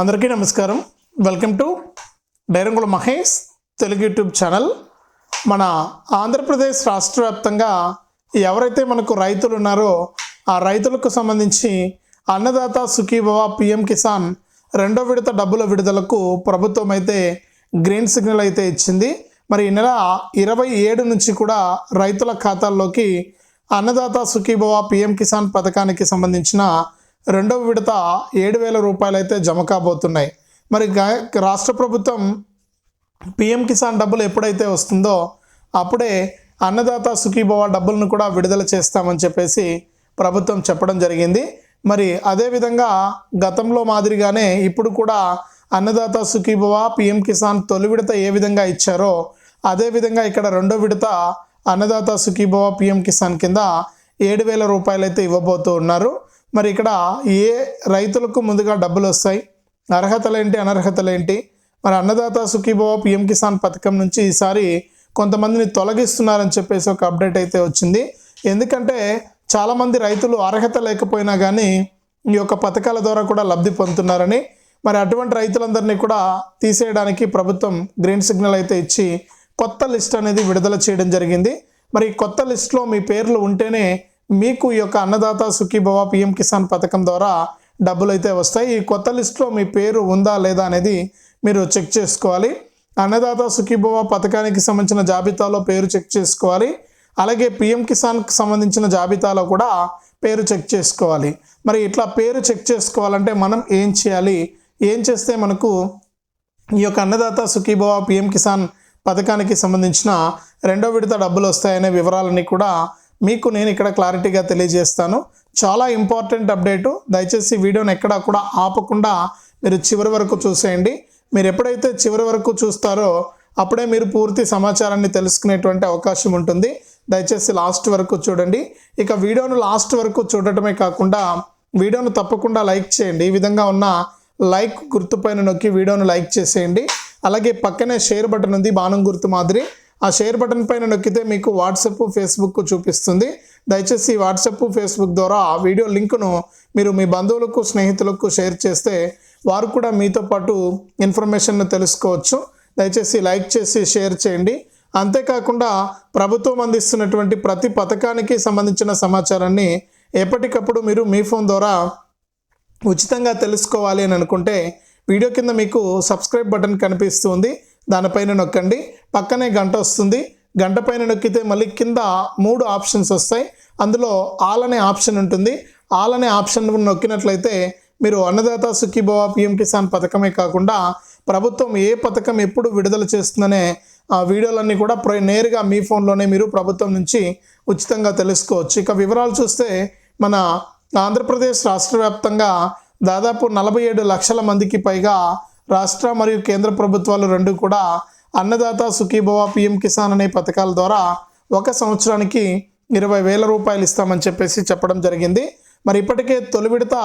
అందరికీ నమస్కారం. Welcome to డైరంగుల Mahesh Telugu YouTube channel. మన ఆంధ్రప్రదేశ్ రాష్ట్ర వ్యాప్తంగా ఎవరైతే మనకు రైతులు ఉన్నారో ఆ రైతులకు సంబంధించి అన్నదాత సుఖీభవ పిఎం కిసాన్ రెండో విడత డబ్బుల విడుదలకు ప్రభుత్వం అయితే గ్రీన్ సిగ్నల్ అయితే ఇచ్చింది. మరి ఈ నెల ఇరవై ఏడు నుంచి కూడా రైతుల ఖాతాల్లోకి అన్నదాత సుఖీభవ పిఎం కిసాన్ పథకానికి సంబంధించిన రెండవ విడత ఏడు వేల రూపాయలు అయితే జమ కాబోతున్నాయి. మరి రాష్ట్ర ప్రభుత్వం పిఎం కిసాన్ డబ్బులు ఎప్పుడైతే వస్తుందో అప్పుడే అన్నదాత సుఖీభవ డబ్బులను కూడా విడుదల చేస్తామని చెప్పేసి ప్రభుత్వం చెప్పడం జరిగింది. మరి అదేవిధంగా గతంలో మాదిరిగానే ఇప్పుడు కూడా అన్నదాత సుఖీభవ పిఎం కిసాన్ తొలి విడత ఏ విధంగా ఇచ్చారో అదేవిధంగా ఇక్కడ రెండో విడత అన్నదాత సుఖీభవ పిఎం కిసాన్ కింద ఏడు వేల రూపాయలు అయితే ఇవ్వబోతూ ఉన్నారు. మరి ఇక్కడ ఏ రైతులకు ముందుగా డబ్బులు వస్తాయి? అర్హతలేంటి అనర్హతలేంటి మరి అన్నదాత సుఖీభవ పిఎం కిసాన్ పథకం నుంచి ఈసారి కొంతమందిని తొలగిస్తున్నారని చెప్పేసి ఒక అప్డేట్ అయితే వచ్చింది. ఎందుకంటే చాలామంది రైతులు అర్హత లేకపోయినా కానీ ఈ యొక్క పథకాల ద్వారా కూడా లబ్ధి పొందుతున్నారని మరి అటువంటి రైతులందరినీ కూడా తీసేయడానికి ప్రభుత్వం గ్రీన్ సిగ్నల్ అయితే ఇచ్చి కొత్త లిస్ట్ అనేది విడుదల చేయడం జరిగింది. మరి కొత్త లిస్ట్లో మీ పేర్లు ఉంటేనే మీకు ఈ యొక్క అన్నదాత సుఖీభవ పిఎం కిసాన్ పథకం ద్వారా డబ్బులు అయితే వస్తాయి. ఈ కొత్త లిస్ట్లో మీ పేరు ఉందా లేదా అనేది మీరు చెక్ చేసుకోవాలి. అన్నదాత సుఖీభవ పథకానికి సంబంధించిన జాబితాలో పేరు చెక్ చేసుకోవాలి. అలాగే పిఎం కిసాన్కి సంబంధించిన జాబితాలో కూడా పేరు చెక్ చేసుకోవాలి. మరి ఇట్లా పేరు చెక్ చేసుకోవాలంటే మనం ఏం చేయాలి? ఏం చేస్తే మనకు ఈ యొక్క అన్నదాత సుఖీభవ పిఎం కిసాన్ పథకానికి సంబంధించిన రెండో విడత డబ్బులు వస్తాయనే వివరాలన్నీ కూడా మీకు నేను ఇక్కడ క్లారిటీగా తెలియజేస్తాను. చాలా ఇంపార్టెంట్ అప్డేటు. దయచేసి వీడియోని ఎక్కడా కూడా ఆపకుండా మీరు చివరి వరకు చూసేయండి. మీరు ఎప్పుడైతే చివరి వరకు చూస్తారో అప్పుడే మీరు పూర్తి సమాచారాన్ని తెలుసుకునేటువంటి అవకాశం ఉంటుంది. దయచేసి లాస్ట్ వరకు చూడండి. ఇక వీడియోను లాస్ట్ వరకు చూడటమే కాకుండా వీడియోను తప్పకుండా లైక్ చేయండి. ఈ విధంగా ఉన్న లైక్ గుర్తుపైన నొక్కి వీడియోను లైక్ చేసేయండి. అలాగే పక్కనే షేర్ బటన్ ఉంది బాణం గుర్తు మాదిరి. ఆ షేర్ బటన్ పైన నొక్కితే మీకు వాట్సాప్ ఫేస్బుక్ చూపిస్తుంది. దయచేసి వాట్సప్ వాట్సాప్ ఫేస్బుక్ ద్వారా ఆ వీడియో లింకును మీరు మీ బంధువులకు స్నేహితులకు షేర్ చేస్తే వారు కూడా మీతో పాటు ఇన్ఫర్మేషన్ను తెలుసుకోవచ్చు. దయచేసి లైక్ చేసి షేర్ చేయండి. అంతేకాకుండా ప్రభుత్వం అందిస్తున్నటువంటి ప్రతి పథకానికి సంబంధించిన సమాచారాన్ని ఎప్పటికప్పుడు మీరు మీ ఫోన్ ద్వారా ఉచితంగా తెలుసుకోవాలి అని అనుకుంటే వీడియో కింద మీకు సబ్స్క్రైబ్ బటన్ కనిపిస్తుంది. దానిపైన నొక్కండి. పక్కనే గంట వస్తుంది. గంట పైన నొక్కితే మళ్ళీ కింద మూడు ఆప్షన్స్ వస్తాయి. అందులో ఆల్ అనే ఆప్షన్ ఉంటుంది. ఆల్ అనే ఆప్షన్ నొక్కినట్లయితే మీరు అన్నదాత సుఖీభవ పిఎం కిసాన్ పథకమే కాకుండా ప్రభుత్వం ఏ పథకం ఎప్పుడు విడుదల చేస్తుందనే ఆ వీడియోలన్నీ కూడా ప్ర- నేరుగా మీ ఫోన్లోనే మీరు ప్రభుత్వం నుంచి ఉచితంగా తెలుసుకోవచ్చు. ఇక వివరాలు చూస్తే మన ఆంధ్రప్రదేశ్ రాష్ట్ర వ్యాప్తంగా దాదాపు నలభై ఏడు లక్షల మందికి పైగా రాష్ట్ర మరియు కేంద్ర ప్రభుత్వాలు రెండు కూడా అన్నదాత సుఖీభవ పిఎం కిసాన్ అనే పథకాల ద్వారా ఒక సంవత్సరానికి ఇరవై వేల రూపాయలు ఇస్తామని చెప్పేసి చెప్పడం జరిగింది. మరి ఇప్పటికే తొలి విడత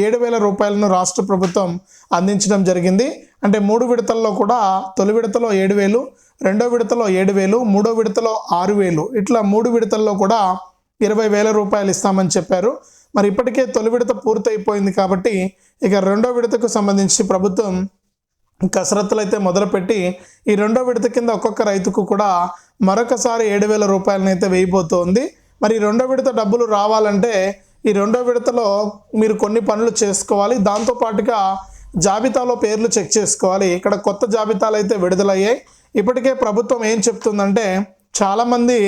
ఏడు వేల రూపాయలను రాష్ట్ర ప్రభుత్వం అందించడం జరిగింది. అంటే మూడు విడతల్లో కూడా తొలి విడతలో ఏడు వేలు రెండో విడతలో ఏడు వేలు మూడో విడతలో ఆరు వేలు. ఇట్లా మూడు విడతల్లో కూడా ఇరవై వేల రూపాయలు ఇస్తామని చెప్పారు. మరి ఇప్పటికే తొలి విడత పూర్తయిపోయింది కాబట్టి ఇక రెండో విడతకు సంబంధించి ప్రభుత్వం కసరత్తులు అయితే మొదలుపెట్టి ఈ రెండో విడత కింద ఒక్కొక్క రైతుకు కూడా మరొకసారి ఏడు వేల రూపాయలను అయితే వేయబోతోంది. మరి ఈ రెండో విడత డబ్బులు రావాలంటే ఈ రెండో విడతలో మీరు కొన్ని పనులు చేసుకోవాలి. దాంతోపాటుగా జాబితాలో పేర్లు చెక్ చేసుకోవాలి. ఇక్కడ కొత్త జాబితాలు అయితే విడుదలయ్యాయి. ఇప్పటికే ప్రభుత్వం ఏం చెప్తుందంటే చాలామంది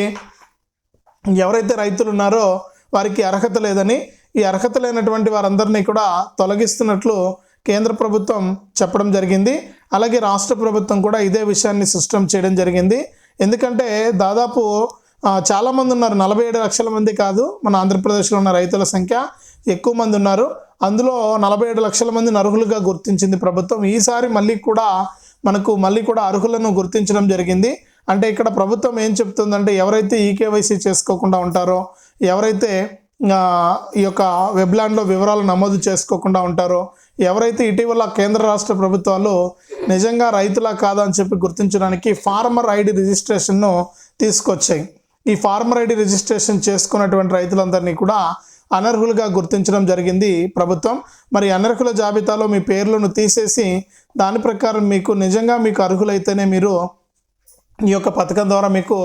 ఎవరైతే రైతులు ఉన్నారో వారికి అర్హత లేదని ఈ అర్హత లేనటువంటి వారందరినీ కూడా తొలగిస్తున్నట్లు కేంద్ర ప్రభుత్వం చెప్పడం జరిగింది. అలాగే రాష్ట్ర ప్రభుత్వం కూడా ఇదే విషయాన్ని సిస్టమ్ చేయడం జరిగింది. ఎందుకంటే దాదాపు చాలామంది ఉన్నారు. నలభై ఏడు లక్షల మంది కాదు. మన ఆంధ్రప్రదేశ్లో ఉన్న రైతుల సంఖ్య ఎక్కువ మంది ఉన్నారు. అందులో నలభై ఏడు లక్షల మందిని అర్హులుగా గుర్తించింది ప్రభుత్వం. ఈసారి మళ్ళీ కూడా మనకు మళ్ళీ కూడా అర్హులను గుర్తించడం జరిగింది. అంటే ఇక్కడ ప్రభుత్వం ఏం చెప్తుందంటే ఎవరైతే ఈకేవైసీ చేసుకోకుండా ఉంటారో ఎవరైతే ఈ యొక్క వెబ్లాండ్లో వివరాలు నమోదు చేసుకోకుండా ఉంటారో ఎవరైతే ఇటీవల కేంద్ర రాష్ట్ర ప్రభుత్వాలు నిజంగా రైతులా కాదా అని చెప్పి గుర్తించడానికి ఫార్మర్ ఐడి రిజిస్ట్రేషన్ను తీసుకొచ్చాయి. ఈ ఫార్మర్ ఐడి రిజిస్ట్రేషన్ చేసుకున్నటువంటి రైతులందరినీ కూడా అనర్హులుగా గుర్తించడం జరిగింది ప్రభుత్వం. మరి అనర్హుల జాబితాలో మీ పేర్లను తీసేసి దాని ప్రకారం మీకు నిజంగా మీకు అర్హులైతేనే మీరు ఈ యొక్క పథకం ద్వారా మీకు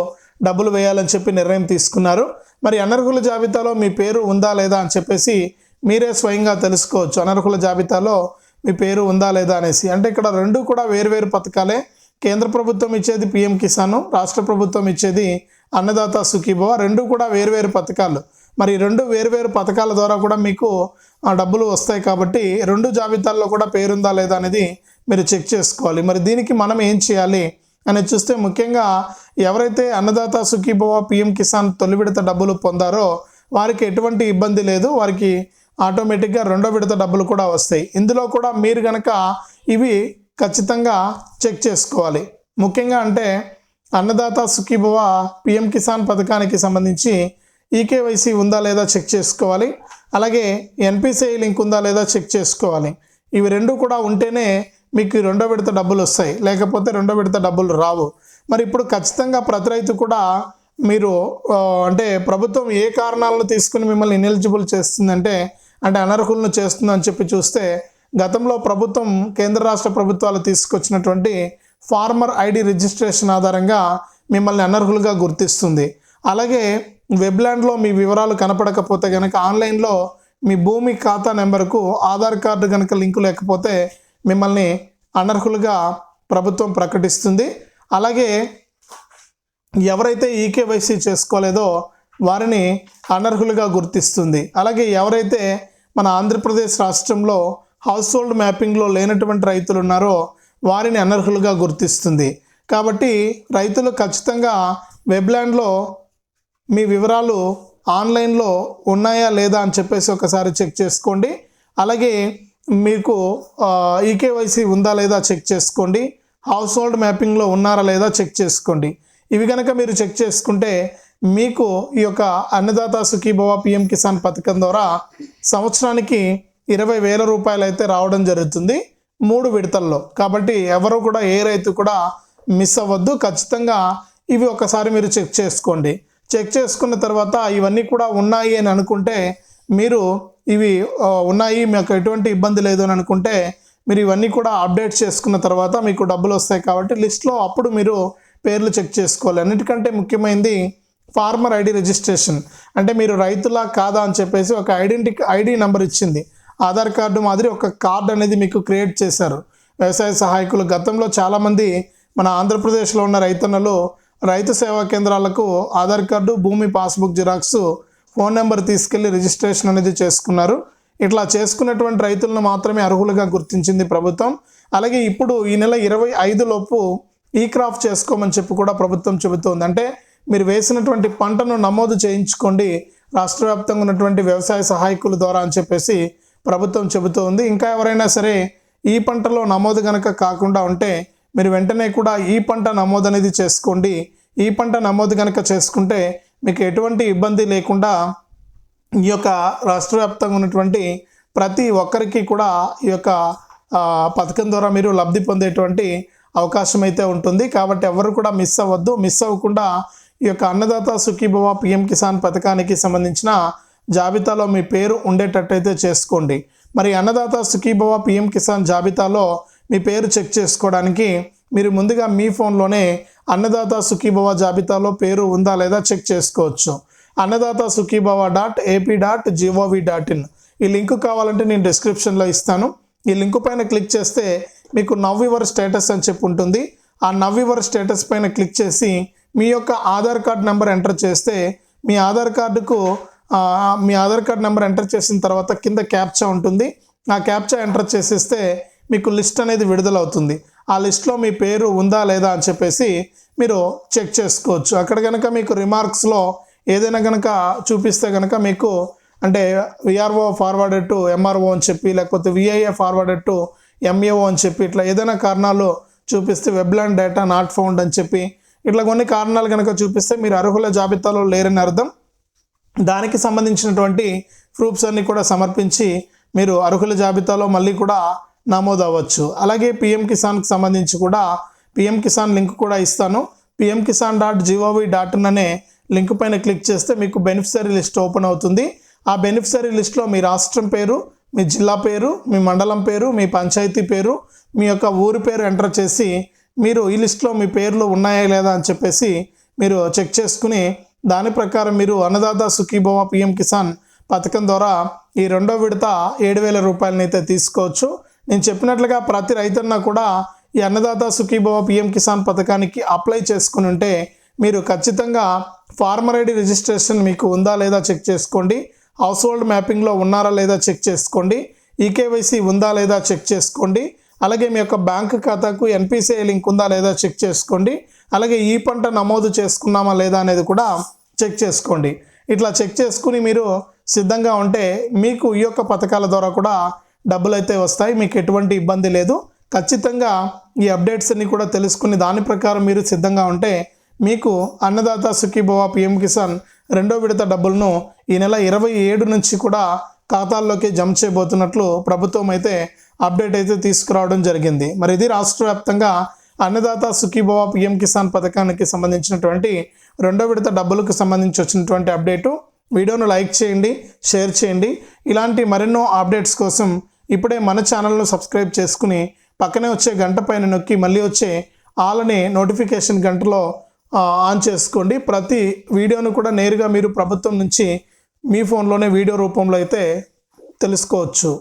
డబ్బులు వేయాలని చెప్పి నిర్ణయం తీసుకున్నారు. మరి అనర్హుల జాబితాలో మీ పేరు ఉందా లేదా అని చెప్పేసి మీరే స్వయంగా తెలుసుకోవచ్చు. అనర్హుల జాబితాలో మీ పేరు ఉందా లేదా అనేసి. అంటే ఇక్కడ రెండు కూడా వేరువేరు పథకాలే. కేంద్ర ప్రభుత్వం ఇచ్చేది పిఎం కిసాన్ రాష్ట్ర ప్రభుత్వం ఇచ్చేది అన్నదాత సుఖీభవ. రెండు కూడా వేరువేరు పథకాలు. మరి రెండు వేరువేరు పథకాల ద్వారా కూడా మీకు ఆ, డబ్బులు వస్తాయి కాబట్టి రెండు జాబితాల్లో కూడా పేరుందా లేదా అనేది మీరు చెక్ చేసుకోవాలి. మరి దీనికి మనం ఏం చేయాలి అని చూస్తే ముఖ్యంగా ఎవరైతే అన్నదాత సుఖీభవ పిఎం కిసాన్ తొలి విడత డబ్బులు పొందారో వారికి ఎటువంటి ఇబ్బంది లేదు. వారికి ఆటోమేటిక్గా రెండో విడత డబ్బులు కూడా వస్తాయి. ఇందులో కూడా మీరు కనుక ఇవి ఖచ్చితంగా చెక్ చేసుకోవాలి. ముఖ్యంగా అంటే అన్నదాత సుఖీభవ పిఎం కిసాన్ పథకానికి సంబంధించి ఈకేవైసీ ఉందా లేదా చెక్ చేసుకోవాలి. అలాగే ఎన్పిసిఐ లింక్ ఉందా లేదా చెక్ చేసుకోవాలి. ఇవి రెండు కూడా ఉంటేనే మీకు రెండో విడత డబ్బులు వస్తాయి. లేకపోతే రెండో విడత డబ్బులు రావు. మరి ఇప్పుడు ఖచ్చితంగా ప్రతి రైతు కూడా మీరు అంటే ప్రభుత్వం ఏ కారణాలను తీసుకుని మిమ్మల్ని ఇనెలిజిబుల్ చేస్తుందంటే అంటే అనర్హులను చేస్తుందని చెప్పి చూస్తే గతంలో ప్రభుత్వం కేంద్ర రాష్ట్ర ప్రభుత్వాలు తీసుకొచ్చినటువంటి ఫార్మర్ ఐడి రిజిస్ట్రేషన్ ఆధారంగా మిమ్మల్ని అనర్హులుగా గుర్తిస్తుంది. అలాగే వెబ్లాండ్లో మీ వివరాలు కనపడకపోతే కనుక ఆన్లైన్లో మీ భూమి ఖాతా నెంబర్కు ఆధార్ కార్డు కనుక లింకు లేకపోతే మిమ్మల్ని అనర్హులుగా ప్రభుత్వం ప్రకటిస్తుంది. అలాగే ఎవరైతే ఈకేవైసీ చేసుకోలేదో వారిని అనర్హులుగా గుర్తిస్తుంది. అలాగే ఎవరైతే మన ఆంధ్రప్రదేశ్ రాష్ట్రంలో హౌస్ హోల్డ్ మ్యాపింగ్లో లేనటువంటి రైతులు ఉన్నారో వారిని అనర్హులుగా గుర్తిస్తుంది. కాబట్టి రైతులు ఖచ్చితంగా వెబ్లాండ్లో మీ వివరాలు ఆన్లైన్లో ఉన్నాయా లేదా అని చెప్పేసి ఒకసారి చెక్ చేసుకోండి. అలాగే మీకు ఈకేవైసీ ఉందా లేదా చెక్ చేసుకోండి. హౌస్ హోల్డ్ మ్యాపింగ్లో ఉన్నారా లేదా చెక్ చేసుకోండి. ఇవి కనుక మీరు చెక్ చేసుకుంటే మీకు ఈ యొక్క అన్నదాత సుఖీభవ పిఎం కిసాన్ పథకం ద్వారా సంవత్సరానికి ఇరవై వేల రూపాయలు అయితే రావడం జరుగుతుంది మూడు విడతల్లో. కాబట్టి ఎవరు కూడా ఏ రైతు కూడా మిస్ అవ్వద్దు. ఖచ్చితంగా ఇవి ఒకసారి మీరు చెక్ చేసుకోండి. చెక్ చేసుకున్న తర్వాత ఇవన్నీ కూడా ఉన్నాయి అని అనుకుంటే మీరు ఇవి ఉన్నాయి మీకు ఎటువంటి ఇబ్బంది లేదు అని అనుకుంటే మీరు ఇవన్నీ కూడా అప్డేట్ చేసుకున్న తర్వాత మీకు డబ్బులు వస్తాయి కాబట్టి లిస్ట్లో అప్పుడు మీరు పేర్లు చెక్ చేసుకోవాలి. అన్నిటికంటే ముఖ్యమైనది ఫార్మర్ ఐడి రిజిస్ట్రేషన్. అంటే మీరు రైతులా కాదా అని చెప్పేసి ఒక ఐడెంటి ఐడి నెంబర్ ఇచ్చింది. ఆధార్ కార్డు మాదిరి ఒక కార్డు అనేది మీకు క్రియేట్ చేశారు. వ్యవసాయ సహాయకులు. గతంలో చాలామంది మన ఆంధ్రప్రదేశ్లో ఉన్న రైతన్నలు రైతు సేవా కేంద్రాలకు ఆధార్ కార్డు భూమి పాస్బుక్ జిరాక్స్ ఫోన్ నెంబర్ తీసుకెళ్ళి రిజిస్ట్రేషన్ అనేది చేసుకున్నారు. ఇట్లా చేసుకున్నటువంటి రైతులను మాత్రమే అర్హులుగా గుర్తించింది ప్రభుత్వం. అలాగే ఇప్పుడు ఈ నెల ఇరవై ఐదు లోపు ఈ క్రాప్ చేసుకోమని చెప్పి కూడా ప్రభుత్వం చెబుతోంది. అంటే మీరు వేసినటువంటి పంటను నమోదు చేయించుకోండి. రాష్ట్ర వ్యాప్తంగా ఉన్నటువంటి వ్యవసాయ సహాయకుల ద్వారా అని చెప్పేసి ప్రభుత్వం చెబుతోంది ఇంకా ఎవరైనా సరే ఈ పంటలో నమోదు కనుక కాకుండా ఉంటే మీరు వెంటనే కూడా ఈ పంట నమోదు అనేది చేసుకోండి. ఈ పంట నమోదు కనుక చేసుకుంటే మీకు ఎటువంటి ఇబ్బంది లేకుండా ఈ యొక్క రాష్ట్ర వ్యాప్తంగా ఉన్నటువంటి ప్రతి ఒక్కరికి కూడా ఈ యొక్క పథకం ద్వారా మీరు లబ్ధి పొందేటువంటి అవకాశం అయితే ఉంటుంది. కాబట్టి ఎవరు కూడా మిస్ అవ్వద్దు. మిస్ అవ్వకుండా ఈ యొక్క అన్నదాత సుఖీభవ పిఎం కిసాన్ పథకానికి సంబంధించిన జాబితాలో మీ పేరు ఉండేటట్టయితే చేసుకోండి. మరి అన్నదాత సుఖీభవ పిఎం కిసాన్ జాబితాలో మీ పేరు చెక్ చేసుకోవడానికి మీరు ముందుగా మీ ఫోన్లోనే అన్నదాత సుఖీభవ జాబితాలో పేరు ఉందా లేదా చెక్ చేసుకోవచ్చు. Annadata Sukhibhava dot AP dot G O V dot in. ఈ లింక్ కావాలంటే నేను డిస్క్రిప్షన్లో ఇస్తాను. ఈ లింక్ పైన క్లిక్ చేస్తే మీకు నవ్ యువర్ స్టేటస్ అని చెప్పి ఉంటుంది. ఆ నవ్ యువర్ స్టేటస్ పైన క్లిక్ చేసి మీ యొక్క ఆధార్ కార్డ్ నెంబర్ ఎంటర్ చేస్తే మీ ఆధార్ కార్డుకు మీ ఆధార్ కార్డ్ నెంబర్ ఎంటర్ చేసిన తర్వాత కింద క్యాప్చా ఉంటుంది. ఆ క్యాప్చా ఎంటర్ చేసేస్తే మీకు లిస్ట్ అనేది విడుదలవుతుంది. ఆ లిస్ట్లో మీ పేరు ఉందా లేదా అని చెప్పేసి మీరు చెక్ చేసుకోవచ్చు. అక్కడ కనుక మీకు రిమార్క్స్లో ఏదైనా కనుక చూపిస్తే కనుక మీకు అంటే విఆర్ఓ ఫార్వర్డెడ్ టు ఎంఆర్ఓ అని చెప్పి లేకపోతే విఐఏ ఫార్వర్డెడ్ టు ఎంఏఓ అని చెప్పి ఇట్లా ఏదైనా కారణాలు చూపిస్తే వెబ్లాండ్ డేటా నాట్ ఫౌండ్ అని చెప్పి ఇట్లా కొన్ని కారణాలు కనుక చూపిస్తే మీరు అర్హుల జాబితాలో లేరని అర్థం. దానికి సంబంధించినటువంటి ప్రూఫ్స్ అన్ని కూడా సమర్పించి మీరు అర్హుల జాబితాలో మళ్ళీ కూడా నమోదు అవ్వచ్చు. అలాగే పిఎం కిసాన్కి సంబంధించి కూడా పిఎం కిసాన్ లింక్ కూడా ఇస్తాను. PM Kisan dot G O V dot in అనే లింక్ పైన క్లిక్ చేస్తే మీకు బెనిఫిషరీ లిస్ట్ ఓపెన్ అవుతుంది. ఆ బెనిఫిషరీ లిస్ట్లో మీ రాష్ట్రం పేరు మీ జిల్లా పేరు మీ మండలం పేరు మీ పంచాయతీ పేరు మీ యొక్క ఊరి పేరు ఎంటర్ చేసి మీరు ఈ లిస్ట్లో మీ పేర్లు ఉన్నాయా లేదా అని చెప్పేసి మీరు చెక్ చేసుకుని దాని ప్రకారం మీరు అన్నదాత సుఖీభవ పిఎం కిసాన్ పథకం ద్వారా ఈ రెండో విడత ఏడు వేల రూపాయలనైతే తీసుకోవచ్చు. నేను చెప్పినట్లుగా ప్రతి రైతన్న కూడా ఈ అన్నదాత సుఖీభవ పిఎం కిసాన్ పథకానికి అప్లై చేసుకుని ఉంటే మీరు ఖచ్చితంగా ఫార్మర్ ఐడి రిజిస్ట్రేషన్ మీకు ఉందా లేదా చెక్ చేసుకోండి. హౌస్ హోల్డ్ మ్యాపింగ్లో ఉన్నారా లేదా చెక్ చేసుకోండి. ఈకేవైసీ ఉందా లేదా చెక్ చేసుకోండి. అలాగే మీ యొక్క బ్యాంక్ ఖాతాకు ఎన్పిసిఐ లింక్ ఉందా లేదా చెక్ చేసుకోండి. అలాగే ఈ పంట నమోదు చేసుకున్నామా లేదా అనేది కూడా చెక్ చేసుకోండి. ఇట్లా చెక్ చేసుకుని మీరు సిద్ధంగా ఉంటే మీకు ఈ యొక్క పథకాల ద్వారా కూడా డబ్బులు అయితే వస్తాయి. మీకు ఎటువంటి ఇబ్బంది లేదు. ఖచ్చితంగా ఈ అప్డేట్స్ అన్ని కూడా తెలుసుకుని దాని ప్రకారం మీరు సిద్ధంగా ఉంటే మీకు అన్నదాత సుఖీభవ పిఎం కిసాన్ రెండో విడత డబ్బులను ఈ నెల ఇరవై ఏడు నుంచి కూడా ఖాతాల్లోకి జమ చేయబోతున్నట్లు ప్రభుత్వం అయితే అప్డేట్ అయితే తీసుకురావడం జరిగింది. మరి ఇది రాష్ట్ర వ్యాప్తంగా అన్నదాత సుఖీభవ పిఎం కిసాన్ పథకానికి సంబంధించినటువంటి రెండో విడత డబ్బులకు సంబంధించి వచ్చినటువంటి అప్డేటు. వీడియోను లైక్ చేయండి షేర్ చేయండి. ఇలాంటి మరెన్నో అప్డేట్స్ కోసం ఇప్పుడే మన ఛానల్ను సబ్స్క్రైబ్ చేసుకుని పక్కనే వచ్చే గంట పైన నొక్కి మళ్ళీ వచ్చే ఆల్ నోటిఫికేషన్ గంటలో ఆన్ చేసుకోండి. ప్రతి వీడియోను కూడా నేరుగా మీరు ప్రభుత్వం నుంచి మీ ఫోన్లోనే వీడియో రూపంలో అయితే తెలుసుకోవచ్చు.